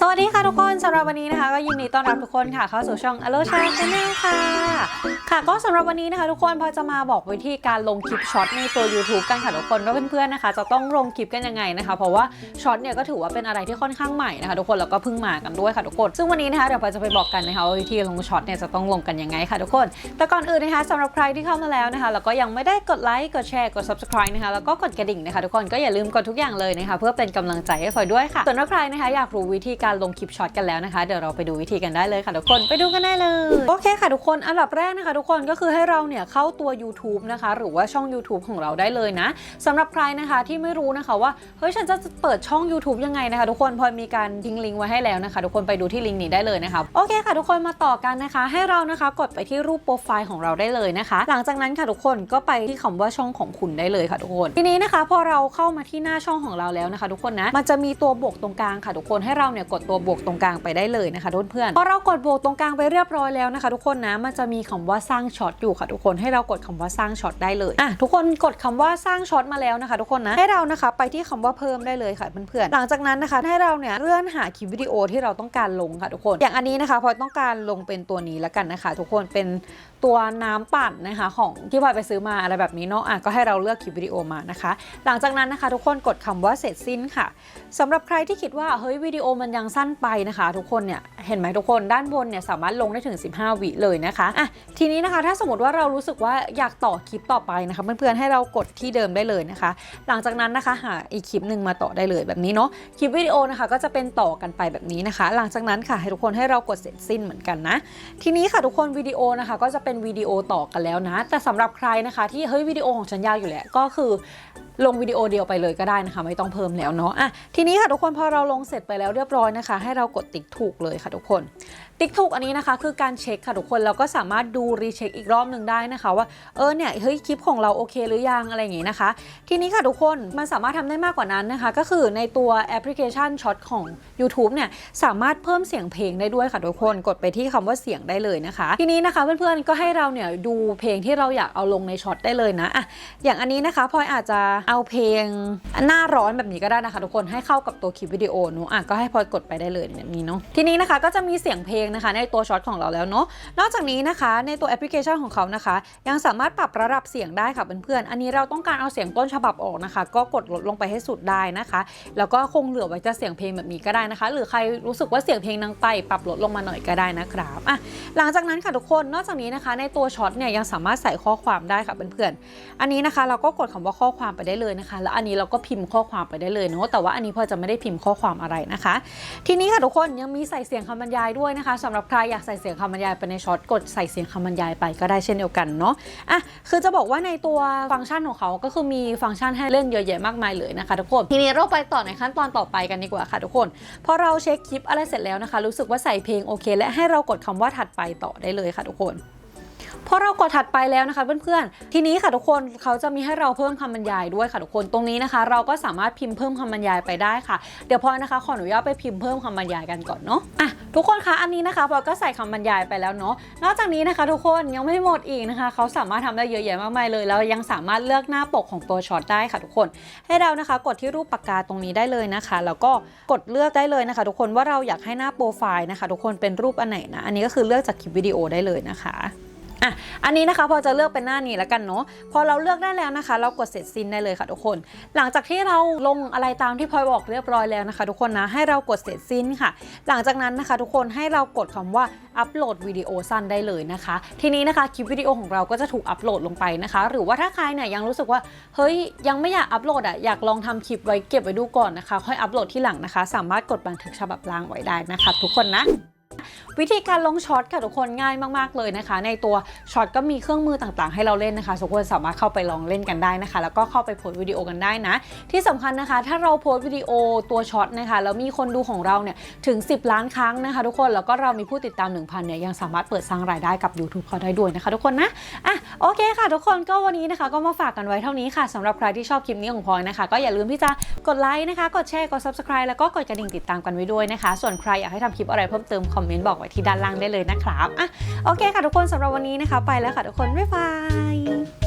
สวัสดีค่ะทุกคนสำหรับวันนี้นะคะ ก็ยินดีต้อนรับทุกคนค่ะเข้าสู่ช่อง Allo Channel ค่ะ ค่ะก็สำหรับวันนี้นะคะ ทุกคนพอจะมาบอกวิธีการลงคลิปช็อตในตัว YouTube กันค่ะทุกคนว่าเพื่อนๆนะคะ จะต้องลงคลิปกันยังไงนะคะ เพราะว่าช็อตเนี่ยก็ถือว่าเป็นอะไรที่ค่อนข้างใหม่นะคะทุกคนแล้วก็เพิ่งมากันด้วยค่ะทุกคน ซึ่งวันนี้นะคะเดี๋ยวพอจะไปบอกกันนะคะว่าวิธีลงช็อตเนี่ยจะต้องลงกันยังไงค่ะทุกคน แต่ก่อนอื่นนะคะสำหรับใครที่เข้ามาแล้วนะคะแล้วก็ยังไม่ได้กดไลค์กดแชร์กด subscribe นะคะแล้วก็กดกระดิ่งนะคะทุกคนก็อย่าลืมกดทุกอย่างเลยนะคะเพื่อเป็นกำลังใจให้พลอยด้วยค่ะส่วนถ้าใครนะคะอยากรู้วิธีการลงคลิปช็อตกันแล้วนะคะ เดี๋ยวเราไปดูวิธีกันได้เลยค่ะทุกคนไปดูกันได้เลย โอเคค่ะทุกคนอันดับแรกนะคะ ทุกคนก็คือให้เราเนี่ยเข้าตัว YouTube นะคะ หรือว่าช่อง YouTube ของเราได้เลยนะสำหรับใครนะคะที่ไม่รู้นะคะว่าเฮ้ยฉันจะเปิดช่อง YouTube ยังไงนะคะ ทุกคนพอมีการทิ้งลิงก์ไว้ให้แล้วนะคะ ทุกคนไปดูที่ลิงก์นี้ได้เลยนะคะโอเคค่ะ ทุกคนมาต่อกันนะคะ ให้เรานะคะกดไปที่รูปโปรไฟล์ของเราได้เลยนะคะ หลังจากนั้นค่ะทุกคนก็ไปที่คำว่าช่องของคุณได้เลยค่ะทุกคน ทีนี้นะคะพอเราเข้ามาที่หน้าช่องของเราแล้วนะคะ ทุกคนนะมันจะมีตัวบวกตรงกลางค่ะทุกคนให้เราเนี่ยกดตัวบวกตรงกลางไปได้เลยนะคะทุกเพื่อนพอเรากดบวกตรงกลางไปเรียบร้อยแล้วนะคะ ทุกคนนะมันจะมีคำว่าสร้างช็อตอยู่ค่ะทุกคนให้เรากดคำว่าสร้างช็อตได้เลยอะทุกคนกดคำว่าสร้างช็อตมาแล้วนะคะ ทุกคนนะให้เรานะคะไปที่คำว่าเพิ่มได้เลยค่ะเพื่อนๆหลังจากนั้นนะคะให้เราเนี่ยเลื่อนหาคลิปวิดีโอที่เราต้องการลงค่ะทุกคน อย่างอันนี้นะคะพอต้องการลงเป็นตัวนี้แล้วกันนะคะ ทุกคนเป็นตัวน้ำปั่นนะคะของที่พลอยไปซื้อมาอะไรแบบนี้เนาะอะก็ให้เราเลือกคลิปวิดีโอมานะคะ หลังจากนั้นนะคะ ทุกคนกดคำว่าเสร็จสิ้นค่ะสำหรับใครที่คิดว่าเฮ้ยวิดีโอมันยังสั้นไปนะคะ ทุกคนเนี่ยเห็นไหมทุกคนด้านบนเนี่ยสามารถลงได้ถึง 15 วิเลยนะคะอะทีนี้นะคะถ้าสมมติว่าเรารู้สึกว่าอยากต่อคลิปต่อไปนะคะเพื่อนๆให้เรากดที่เดิมได้เลยนะคะ หลังจากนั้นนะคะหาอีกคลิปหนึ่งมาต่อได้เลยแบบนี้เนาะคลิปวิดีโอนะคะก็จะเป็นต่อกันไปแบบนี้นะคะ หลังจากนั้นค่ะให้ทุกคนให้เรากดเสร็จสิ้นเหมือนกันนะ ทีนี้ค่ะทุกคนวิดีโอนะคะก็จะเป็นวิดีโอต่อกันแล้วนะ แต่สำหรับใครนะคะ ที่เฮ้ยวิดีโอของฉันยาวอยู่แล้วก็คือลงวิดีโอเดียวไปเลยก็ได้นะคะ ไม่ต้องเพิ่มแล้วเนาะอะทีนี้ค่ะทุกคนพอเราลงเสร็จไปแล้วเรียบร้อยนะคะ ให้เรากดติ๊กถูกเลยค่ะทุกคน ติ๊กถูกอันนี้นะคะคือการเช็คค่ะทุกคนเราก็สามารถดูรีเช็คอีกรอบหนึ่งได้นะคะ ว่าเออเนี่ยเฮ้ยคลิปของเราโอเคหรือยังอะไรอย่างงี้นะคะ ทีนี้ค่ะทุกคนมันสามารถทำได้มากกว่านั้นนะคะ ก็คือในตัวแอปพลิเคชันช็อตของ YouTube เนี่ยสามารถเพิ่มเสียงเพลงได้ด้วยค่ะทุกคนกดไปที่คำว่าเสียงได้เลยนะคะ ทีนี้นะคะเพื่อนๆก็ให้เราเนี่ยดูเพลงที่เราอยากเอาลงในช็อตได้เลยนะอะอย่างอันนี้นะคะพลอยอาจจะเอาเพลงหน้าร้อนแบบนี้ก็ได้นะคะ ทุกคนให้เข้ากับตัวคลิปวิดีโอเนาะอะก็ให้พลอยกดไปได้เลยแบบนี้เนาะทีนี้นะคะก็จะมีเสียงเพลงนะคะ ในตัวช็อตของเราแล้วเนาะนอกจากนี้นะคะในตัวแอปพลิเคชันของเขานะคะ ยังสามารถปรับระดับเสียงได้ค่ะเพื่อนๆอันนี้เราต้องการเอาเสียงต้นฉบับออกนะคะ ก็กดลดลงไปให้สุดได้นะคะ แล้วก็คงเหลือไว้จะเสียงเพลงแบบนี้ก็ได้นะคะ หรือใครรู้สึกว่าเสียงเพลงดังไป ปรับลดลงมาหน่อยก็ได้นะครับอะหลังจากนั้นค่ะทุกคนนอกจากนี้นะคะ ในตัวช็อตเนี่ยยังสามารถใส่ข้อความได้ค่ะเพื่อนๆอันนี้นะคะ เราก็กดคำว่าข้อความไปได้เลยนะคะ แล้วอันนี้เราก็พิมพ์ข้อความไปได้เลยเนาะแต่ว่าอันนี้พอจะไม่ได้พิมพ์ข้อความอะไรนะคะ ทีนี้ค่ะทุกคนยังมีใส่เสียงคำบรรยายด้วยนะคะสำหรับใครอยากใส่เสียงคำบรรยายไปในช็อตกดใส่เสียงคำบรรยายไปก็ได้เช่นเดียวกันเนาะอะคือจะบอกว่าในตัวฟังก์ชันของเขาก็คือมีฟังก์ชันให้เล่นเยอะแยะมากมายเลยนะคะทุกคนทีนี้เราไปต่อในขั้นตอนต่อไปกันดีกว่าค่ะทุกคนพอเราเช็คคลิปอะไรเสร็จแล้วนะคะ รู้สึกว่าใส่เพลงโอเค และให้เรากดคำว่าถัดไปต่อได้เลยค่ะทุกคน อเรากดถัดไปแล้วนะคะเพื่อนๆ ทีนี้ค่ะทุกคนเขาจะมีให้เราเพิ่มคำบรรยายด้วยค่ะทุกคนตรงนี้นะคะ เราก็สามารถพิมพ์เพิ่มคำบรรยายไปได้ค่ะ เดี๋ยวพอยนะคะขออนุญาตไปพิมพ์เพิ่มคำบรรยายกันก่อนเนาะอะทุกคนคะอันนี้นะคะพอยก็ใส่คำบรรยายไปแล้วเนาะนอกจากนี้นะคะ ทุกคนยังไม่หมดอีกนะคะ เขาสามารถทำได้เยอะแยะมากมายเลยแล้วยังสามารถเลือกหน้าปกของตัวช็อตได้ค่ะทุกคน ให้เรานะคะ กดที่รูปปากกาตรงนี้ได้เลยนะคะ แล้วก็กดเลือกได้เลยนะคะ ทุกคนว่าเราอยากให้หน้าโปรไฟล์นะคะ ทุกคนเป็นรูปอันไหนนะอันนี้ก็คือเลือกจากคลิปวิดีโอได้เลยนะคะ อะอันนี้นะคะพอจะเลือกเป็นหน้านี้แล้วกันเนาะพอเราเลือกได้แล้วนะคะ เรากดเสร็จสิ้นได้เลยค่ะทุกคน หลังจากที่เราลงอะไรตามที่พลอยบอกเรียบร้อยแล้วนะคะ ทุกคนนะให้เรากดเสร็จสิ้นค่ะ หลังจากนั้นนะคะ ทุกคนให้เรากดคำว่าอัปโหลดวิดีโอสั้นได้เลยนะคะ ทีนี้นะคะคลิปวิดีโอของเราก็จะถูกอัปโหลดลงไปนะคะ หรือว่าถ้าใครเนี่ยยังรู้สึกว่าเฮ้ยยังไม่อยากอัปโหลดอะอยากลองทำคลิปไว้เก็บไว้ดูก่อนนะคะ ค่อยอัปโหลดที่หลังนะคะ สามารถกดบันทึกฉบับล่างไว้ได้นะคะ ทุกคนนะ วิธีการลงช็อตค่ะทุกคนง่ายมากๆเลยนะคะ ในตัวช็อตก็มีเครื่องมือต่างๆ ให้เราเล่นนะคะทุกคนสามารถเข้าไปลองเล่นกันได้นะคะ แล้วก็เข้าไปโพสต์วิดีโอกันได้นะ ที่สำคัญนะคะ ถ้าเราโพสต์วิดีโอตัวช็อตนะคะแล้วมีคนดูของเราเนี่ยถึง 10 ล้านครั้งนะคะ ทุกคนแล้วก็เรามีผู้ติดตาม 1,000เนี่ยยังสามารถเปิดสร้างรายได้กับ YouTube เขาได้ด้วยนะคะ ทุกคนนะอะโอเคค่ะ ทุกคนก็วันนี้นะคะ ก็มาฝากกันไว้เท่านี้ค่ะสำหรับใครที่ชอบคลิปนี้ของพลอยนะคะ ก็อย่าลืมที่จะกดไลค์นะคะกดแชร์กด subscribe แล้วก็กดกระดิ่งติดตามกันไว้ด้วยนะคะ ส่วนใครอยากให้ทำคลิปอะไรเพิ่มเติมคอมเมนต์บอกไว้ที่ด้านล่างได้เลยนะครับอะโอเคค่ะทุกคนสำหรับวันนี้นะคะ ไปแล้วค่ะทุกคนบ๊ายบาย